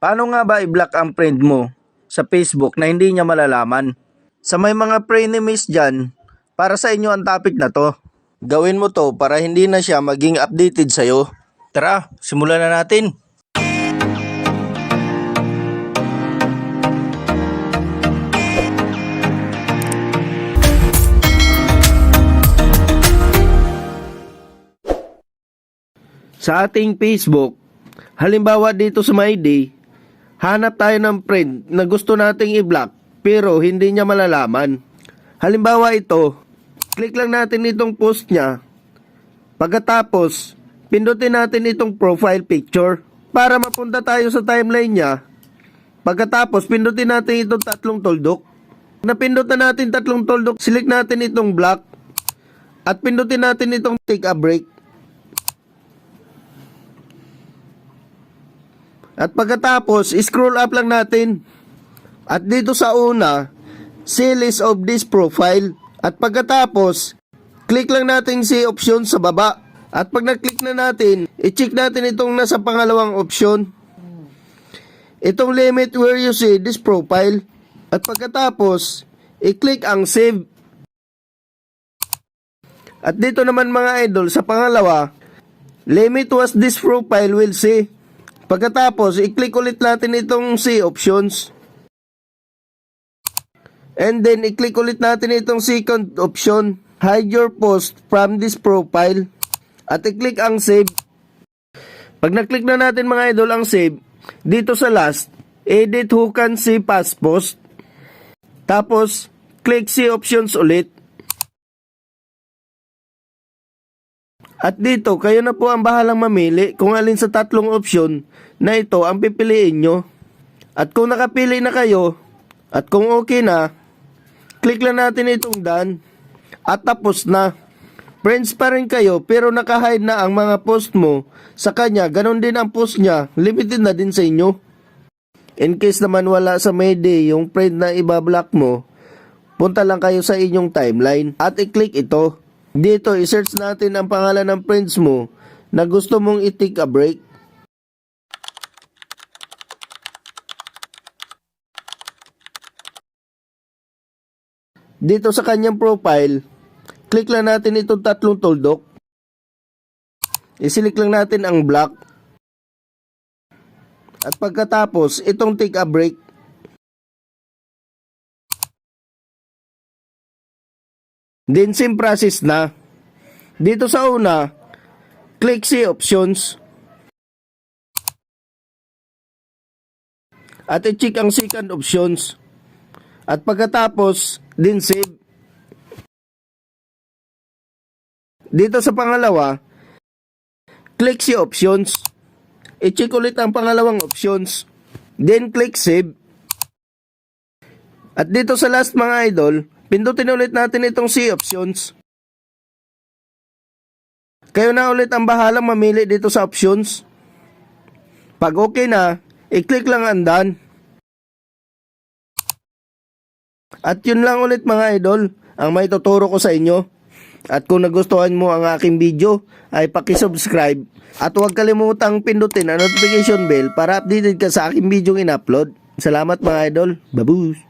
Paano nga ba i-block ang friend mo sa Facebook na hindi niya malalaman? Sa may mga frenemies dyan, para sa inyo ang topic na to. Gawin mo to para hindi na siya maging updated sa'yo. Tara, simulan na natin. Sa ating Facebook, halimbawa dito sa My Day, hanap tayo ng friend na gusto nating i-block pero hindi niya malalaman. Halimbawa ito, click lang natin itong post niya. Pagkatapos, pindutin natin itong profile picture para mapunta tayo sa timeline niya. Pagkatapos, pindutin natin itong tatlong tuldok. Napindot na natin tatlong tuldok, select natin itong block at pindutin natin itong take a break. At pagkatapos, scroll up lang natin. At dito sa una, see list of this profile. At pagkatapos, click lang natin si option sa baba. At pag na-click na natin, i-check natin itong nasa pangalawang option. Itong limit where you see this profile. At pagkatapos, i-click ang save. At dito naman mga idol, sa pangalawa, limit was this profile will see. Pagkatapos, i-click ulit natin itong see options. And then, i-click ulit natin itong second option, hide your post from this profile. At i-click ang save. Pag na-click na natin mga idol ang save, dito sa last, edit who can see past post. Tapos, click see options ulit. At dito, kayo na po ang bahalang mamili kung alin sa tatlong opsyon na ito ang pipiliin nyo. At kung nakapili na kayo, at kung okay na, click lang natin itong done. At tapos na. Friends pa rin kayo pero nakahide na ang mga post mo sa kanya, ganon din ang post niya, limited na din sa inyo. In case naman wala sa Mayday yung friend na ibablock mo, punta lang kayo sa inyong timeline at i-click ito. Dito, i-search natin ang pangalan ng friends mo na gusto mong i-take a break. Dito sa kanyang profile, click lang natin itong tatlong tuldok. Isilik lang natin ang block. At pagkatapos, itong take a break. Then same process na. Dito sa una, click see options. At i-check ang second options. At pagkatapos, din save. Dito sa pangalawa, click see options. I-check ulit ang pangalawang options. Then click save. At dito sa last mga idol, pindutin ulit natin itong see options. Kayo na ulit ang bahalang mamili dito sa options. Pag okay na, i-click lang ang done. At yun lang ulit mga idol, ang may tuturo ko sa inyo. At kung nagustuhan mo ang aking video, ay pakisubscribe. At huwag kalimutang pindutin ang notification bell para updated ka sa aking video in-upload. Salamat mga idol. Babus!